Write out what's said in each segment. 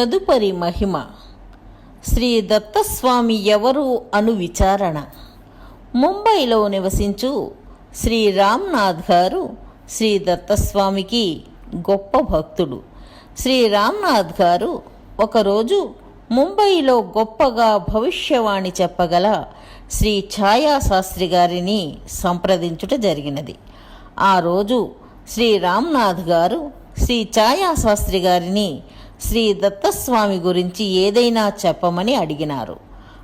తదుపరి మహిమ. శ్రీ దత్తస్వామి ఎవరు అను విచారణ. ముంబైలో నివసించు శ్రీ రామ్నాథ్ గారు శ్రీ దత్తస్వామికి గొప్ప భక్తుడు. శ్రీ రామ్నాథ్ గారు ఒకరోజు ముంబైలో గొప్పగా భవిష్యవాణి చెప్పగల శ్రీ ఛాయా శాస్త్రి గారిని సంప్రదించుట జరిగినది. ఆ రోజు శ్రీ రామ్నాథ్ గారు శ్రీ ఛాయా శాస్త్రి గారిని శ్రీ దత్తస్వామి గురించి ఏదైనా చెప్పమని అడిగినారు.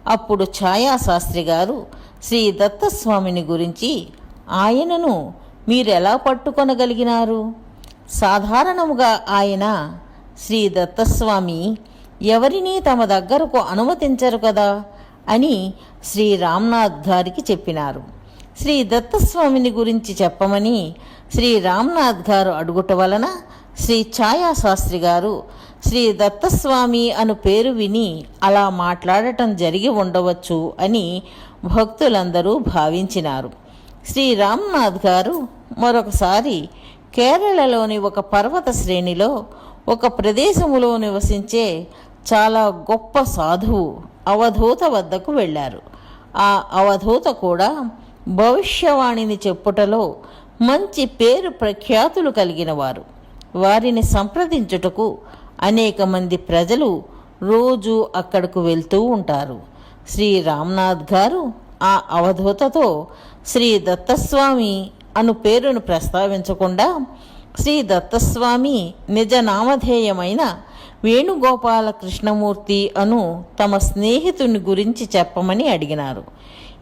అప్పుడు ఛాయాశాస్త్రి గారు శ్రీ దత్తస్వామిని గురించి ఆయనను మీరెలా పట్టుకొనగలిగినారు? సాధారణముగా ఆయన శ్రీ దత్తస్వామి ఎవరినీ తమ దగ్గరకు అనుమతించరు కదా? అని శ్రీ రామ్నాథ్ గారికి చెప్పినారు. శ్రీ దత్తస్వామిని గురించి చెప్పమని శ్రీ రామ్నాథ్ గారు అడుగుట వలన శ్రీ ఛాయా శాస్త్రి గారు శ్రీ దత్తస్వామి అను పేరు విని అలా మాట్లాడటం జరిగి ఉండవచ్చు అని భక్తులందరూ భావించినారు. శ్రీ రామ్నాథ్ గారు మరొకసారి కేరళలోని ఒక పర్వత శ్రేణిలో ఒక ప్రదేశములో నివసించే చాలా గొప్ప సాధువు అవధూత వద్దకు వెళ్ళారు. ఆ అవధూత కూడా భవిష్యవాణిని చెప్పుటలో మంచి పేరు ప్రఖ్యాతులు కలిగిన వారు. వారిని సంప్రదించుటకు అనేక మంది ప్రజలు రోజు అక్కడకు వెళ్తూ ఉంటారు. శ్రీ రామ్నాథ్ గారు ఆ అవధూతతో శ్రీ దత్తస్వామి అను పేరును ప్రస్తావించకుండా శ్రీ దత్తస్వామి నిజ నామధేయమైన వేణుగోపాల కృష్ణమూర్తి అను తమ స్నేహితుని గురించి చెప్పమని అడిగినారు.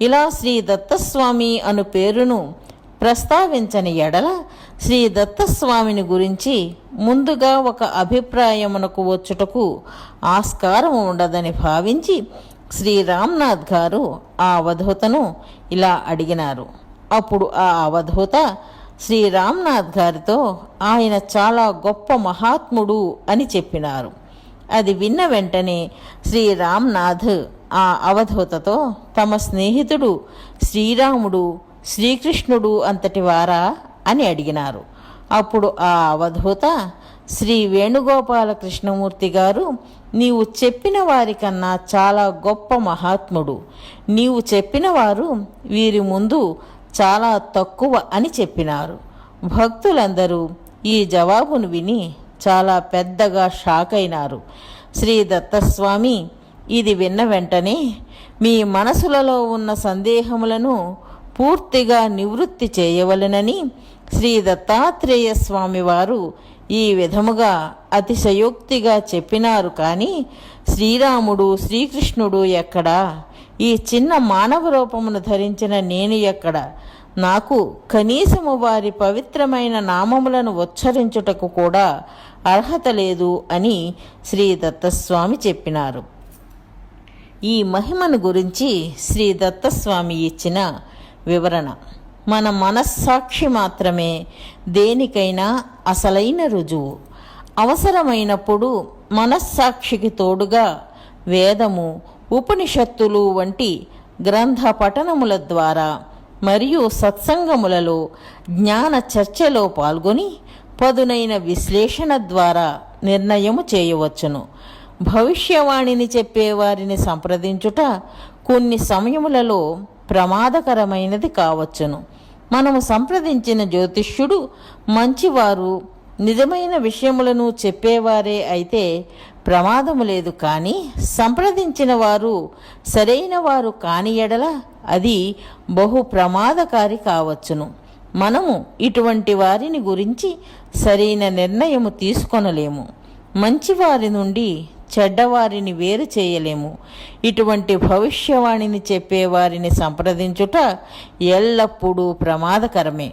ఇలా శ్రీ దత్తస్వామి అను పేరును ప్రస్తావించని ఎడల శ్రీ దత్తస్వామిని గురించి ముందుగా ఒక అభిప్రాయమునకు వచ్చుటకు ఆస్కారం ఉండదని భావించి శ్రీ రామ్నాథ్ గారు ఆ అవధూతను ఇలా అడిగినారు. అప్పుడు ఆ అవధూత శ్రీ రామ్నాథ్ గారితో ఆయన చాలా గొప్ప మహాత్ముడు అని చెప్పినారు. అది విన్న వెంటనే శ్రీ రామ్నాథ్ ఆ అవధూతతో తమ స్నేహితుడు శ్రీరాముడు శ్రీకృష్ణుడు అంతటి వారా అని అడిగినారు. అప్పుడు ఆ అవధూత శ్రీ వేణుగోపాల కృష్ణమూర్తి గారు నీవు చెప్పిన వారికన్నా చాలా గొప్ప మహాత్ముడు. నీవు చెప్పిన వారు వీరి ముందు చాలా తక్కువ అని చెప్పినారు. భక్తులందరూ ఈ జవాబును విని చాలా పెద్దగా షాక్ అయినారు. శ్రీ దత్తస్వామి ఇది విన్న వెంటనే మీ మనసులలో ఉన్న సందేహములను పూర్తిగా నివృత్తి చేయవలెనని శ్రీ దత్తాత్రేయ స్వామివారు ఈ విధముగా అతిశయోక్తిగా చెప్పినారు కానీ శ్రీరాముడు శ్రీకృష్ణుడు ఎక్కడా? ఈ చిన్న మానవ రూపమును ధరించిన నేను ఎక్కడ? నాకు కనీసము వారి పవిత్రమైన నామములను ఉచ్చరించుటకు కూడా అర్హత లేదు అని శ్రీ దత్తస్వామి చెప్పినారు. ఈ మహిమను గురించి శ్రీ దత్తస్వామి ఇచ్చిన వివరణ. మన మనస్సాక్షి మాత్రమే దేనికైనా అసలైన రుజువు. అవసరమైనప్పుడు మనస్సాక్షికి తోడుగా వేదము ఉపనిషత్తులు వంటి గ్రంథ పఠనముల ద్వారా మరియు సత్సంగములలో జ్ఞాన చర్చలో పాల్గొని పదునైన విశ్లేషణ ద్వారా నిర్ణయము చేయవచ్చును. భవిష్యవాణిని చెప్పేవారిని సంప్రదించుట కొన్ని సమయములలో ప్రమాదకరమైనది కావచ్చును. మనము సంప్రదించిన జ్యోతిష్యుడు మంచివారు నిజమైన విషయములను చెప్పేవారే అయితే ప్రమాదము లేదు కానీ సంప్రదించిన వారు సరైన వారు కాని ఎడల అది బహు ప్రమాదకారి కావచ్చును. మనము ఇటువంటి వారిని గురించి సరైన నిర్ణయము తీసుకొనలేము. మంచివారి నుండి చెడ్డవారిని వేరు చేయలేము. ఇటువంటి భవిష్యవాణిని చెప్పేవారిని సంప్రదించుట ఎల్లప్పుడూ ప్రమాదకరమే.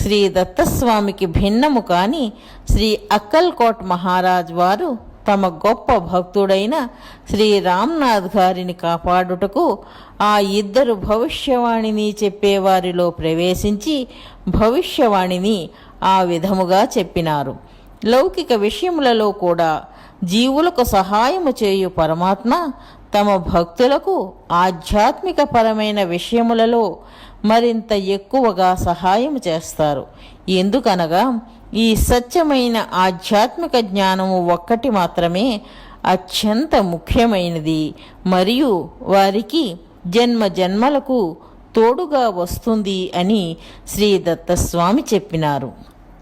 శ్రీ దత్తస్వామికి భిన్నము కాని శ్రీ అక్కల్కోట్ మహారాజ్ వారు తమ గొప్ప భక్తుడైన శ్రీ రామ్నాథ్ గారిని కాపాడుటకు ఆ ఇద్దరు భవిష్యవాణిని చెప్పేవారిలో ప్రవేశించి భవిష్యవాణిని ఆ విధముగా చెప్పినారు. లౌకిక విషయములలో కూడా జీవులకు సహాయము చేయు పరమాత్మ తమ భక్తులకు ఆధ్యాత్మిక పరమైన విషయములలో మరింత ఎక్కువగా సహాయం చేస్తారు. ఎందుకనగా ఈ సత్యమైన ఆధ్యాత్మిక జ్ఞానము ఒక్కటి మాత్రమే అత్యంత ముఖ్యమైనది. మరియు వారికి జన్మ జన్మలకు తోడుగా వస్తుంది అని శ్రీ దత్తస్వామి చెప్పినారు.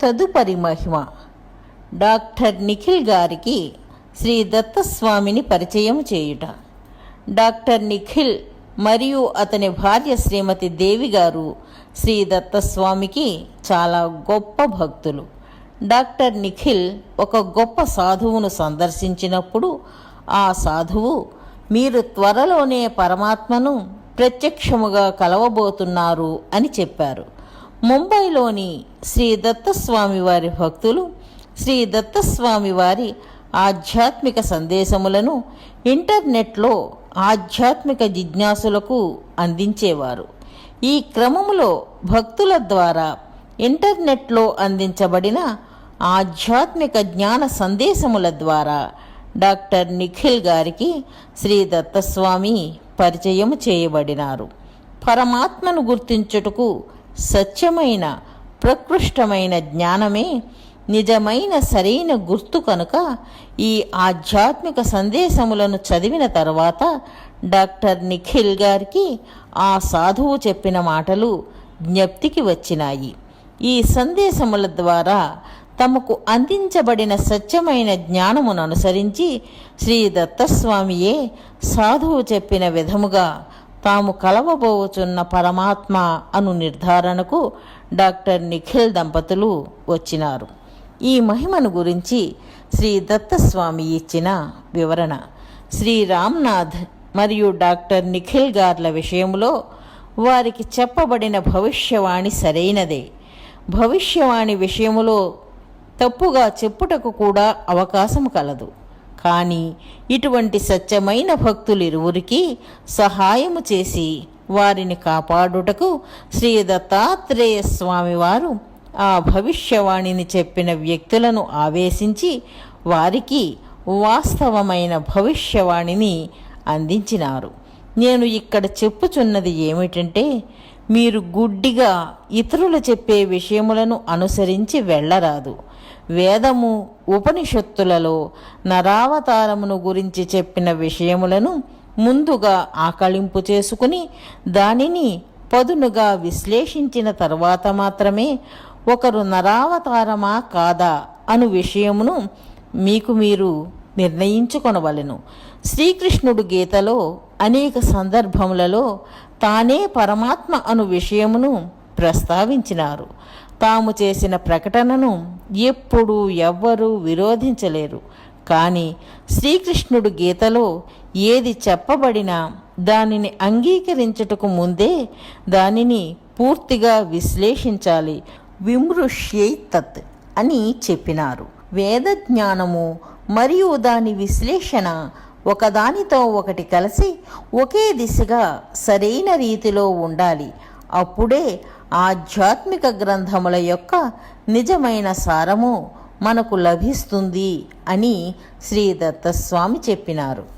తదుపరి మహిమ. డాక్టర్ నిఖిల్ గారికి శ్రీ దత్తస్వామిని పరిచయం చేయుట. డాక్టర్ నిఖిల్ మరియు అతని భార్య శ్రీమతి దేవి గారు శ్రీ దత్తస్వామికి చాలా గొప్ప భక్తులు. డాక్టర్ నిఖిల్ ఒక గొప్ప సాధువును సందర్శించినప్పుడు ఆ సాధువు మీరు త్వరలోనే పరమాత్మను ప్రత్యక్షముగా కలవబోతున్నారు అని చెప్పారు. ముంబైలోని శ్రీ దత్తస్వామి వారి భక్తులు శ్రీ దత్తస్వామి వారి ఆధ్యాత్మిక సందేశములను ఇంటర్నెట్లో ఆధ్యాత్మిక జిజ్ఞాసులకు అందించేవారు. ఈ క్రమములో భక్తుల ద్వారా ఇంటర్నెట్లో అందించబడిన ఆధ్యాత్మిక జ్ఞాన సందేశముల ద్వారా డాక్టర్ నిఖిల్ గారికి శ్రీ దత్తస్వామి పరిచయం చేయబడినారు. పరమాత్మను గుర్తించుటకు సత్యమైన ప్రకృష్టమైన జ్ఞానమే నిజమైన సరైన గుర్తు కనుక ఈ ఆధ్యాత్మిక సందేశములను చదివిన తర్వాత డాక్టర్ నిఖిల్ గారికి ఆ సాధువు చెప్పిన మాటలు జ్ఞప్తికి వచ్చినాయి. ఈ సందేశముల ద్వారా తమకు అందించబడిన సత్యమైన జ్ఞానమును అనుసరించి శ్రీ దత్తస్వామియే సాధువు చెప్పిన విధముగా తాము కలవబోచున్న పరమాత్మ అను నిర్ధారణకు డాక్టర్ నిఖిల్ దంపతులు వచ్చినారు. ఈ మహిమను గురించి శ్రీ దత్తస్వామి ఇచ్చిన వివరణ. శ్రీ రామ్నాథ్ మరియు డాక్టర్ నిఖిల్ గార్ల విషయంలో వారికి చెప్పబడిన భవిష్యవాణి సరైనదే. భవిష్యవాణి విషయములో తప్పుగా చెప్పుటకు కూడా అవకాశం కలదు. కానీ ఇటువంటి సత్యమైన భక్తులిరువురికి సహాయము చేసి వారిని కాపాడుటకు శ్రీ దత్తాత్రేయ స్వామివారు ఆ భవిష్యవాణిని చెప్పిన వ్యక్తులను ఆవేశించి వారికి వాస్తవమైన భవిష్యవాణిని అందించినారు. నేను ఇక్కడ చెప్పుచున్నది ఏమిటంటే మీరు గుడ్డిగా ఇతరులు చెప్పే విషయములను అనుసరించి వెళ్ళరాదు. వేదము ఉపనిషత్తులలో నరావతారమును గురించి చెప్పిన విషయములను ముందుగా ఆకళింపు చేసుకుని దానిని పదునుగా విశ్లేషించిన తర్వాత మాత్రమే ఒకరు నరావతారమా కాదా అను విషయమును మీకు మీరు నిర్ణయించుకొనవలెను. శ్రీకృష్ణుడు గీతలో అనేక సందర్భములలో తానే పరమాత్మ అను విషయమును ప్రస్తావించినారు. తాము చేసిన ప్రకటనను ఎప్పుడూ ఎవ్వరూ విరోధించలేరు. కానీ శ్రీకృష్ణుడు గీతలో ఏది చెప్పబడినా దానిని అంగీకరించుటకు ముందే దానిని పూర్తిగా విశ్లేషించాలి. విమృష్యై తత్ అని చెప్పినారు. వేద జ్ఞానము మరియు దాని విశ్లేషణ ఒకదానితో ఒకటి కలిసి ఒకే దిశగా సరైన రీతిలో ఉండాలి. అప్పుడే ఆధ్యాత్మిక గ్రంథముల యొక్క నిజమైన సారము మనకు లభిస్తుంది అని శ్రీ దత్తస్వామి చెప్పినారు.